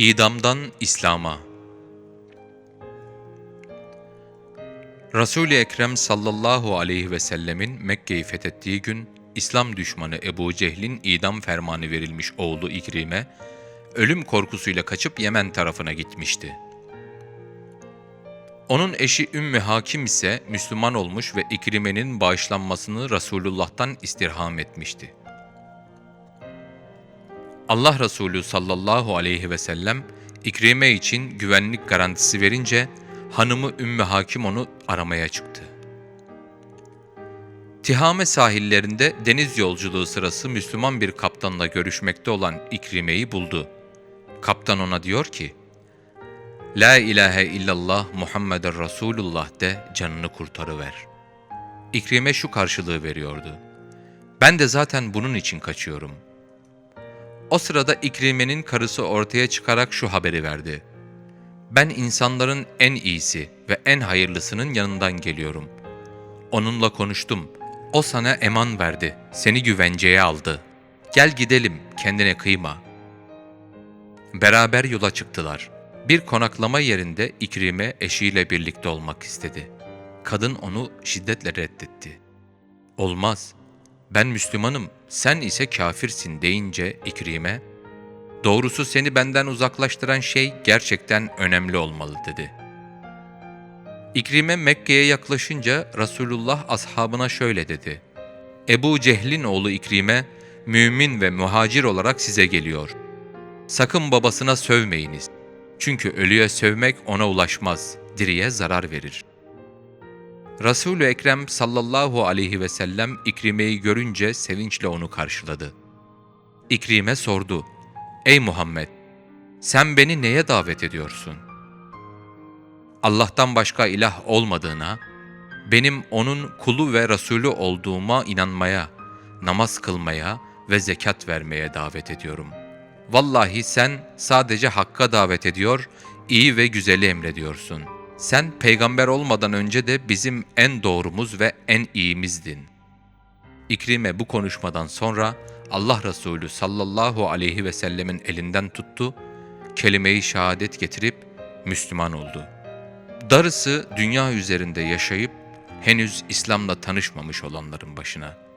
İdamdan İslam'a Resul-i Ekrem sallallahu aleyhi ve sellemin Mekke'yi fethettiği gün İslam düşmanı Ebu Cehil'in idam fermanı verilmiş oğlu İkrime, ölüm korkusuyla kaçıp Yemen tarafına gitmişti. Onun eşi Ümmü Hakim ise Müslüman olmuş ve İkrime'nin bağışlanmasını Resulullah'tan istirham etmişti. Allah Resulü sallallahu aleyhi ve sellem İkrime için güvenlik garantisi verince hanımı Ümmü Hakim onu aramaya çıktı. Tihame sahillerinde deniz yolculuğu sırası Müslüman bir kaptanla görüşmekte olan İkrime'yi buldu. Kaptan ona diyor ki, La ilahe illallah Muhammeden Resulullah de canını kurtarıver. İkrime şu karşılığı veriyordu. Ben de zaten bunun için kaçıyorum. O sırada İkrime'nin karısı ortaya çıkarak şu haberi verdi. Ben insanların en iyisi ve en hayırlısının yanından geliyorum. Onunla konuştum. O sana eman verdi. Seni güvenceye aldı. Gel gidelim, kendine kıyma. Beraber yola çıktılar. Bir konaklama yerinde İkrime eşiyle birlikte olmak istedi. Kadın onu şiddetle reddetti. Olmaz. Ben Müslümanım, sen ise kafirsin deyince İkrime, Doğrusu seni benden uzaklaştıran şey gerçekten önemli olmalı dedi. İkrime Mekke'ye yaklaşınca Resulullah ashabına şöyle dedi. Ebu Cehlin oğlu İkrime, mümin ve muhacir olarak size geliyor. Sakın babasına sövmeyiniz. Çünkü ölüye sövmek ona ulaşmaz, diriye zarar verir. Resul-ü Ekrem sallallahu aleyhi ve sellem İkrime'yi görünce sevinçle onu karşıladı. İkrime sordu, Ey Muhammed! Sen beni neye davet ediyorsun? Allah'tan başka ilah olmadığına, benim O'nun kulu ve Resulü olduğuma inanmaya, namaz kılmaya ve zekat vermeye davet ediyorum. Vallahi sen sadece Hakk'a davet ediyor, iyi ve güzeli emrediyorsun. Sen peygamber olmadan önce de bizim en doğrumuz ve en iyimizdin. İkrime bu konuşmadan sonra Allah Resulü sallallahu aleyhi ve sellemin elinden tuttu, kelime-i şehadet getirip Müslüman oldu. Darısı dünya üzerinde yaşayıp henüz İslam'la tanışmamış olanların başına.''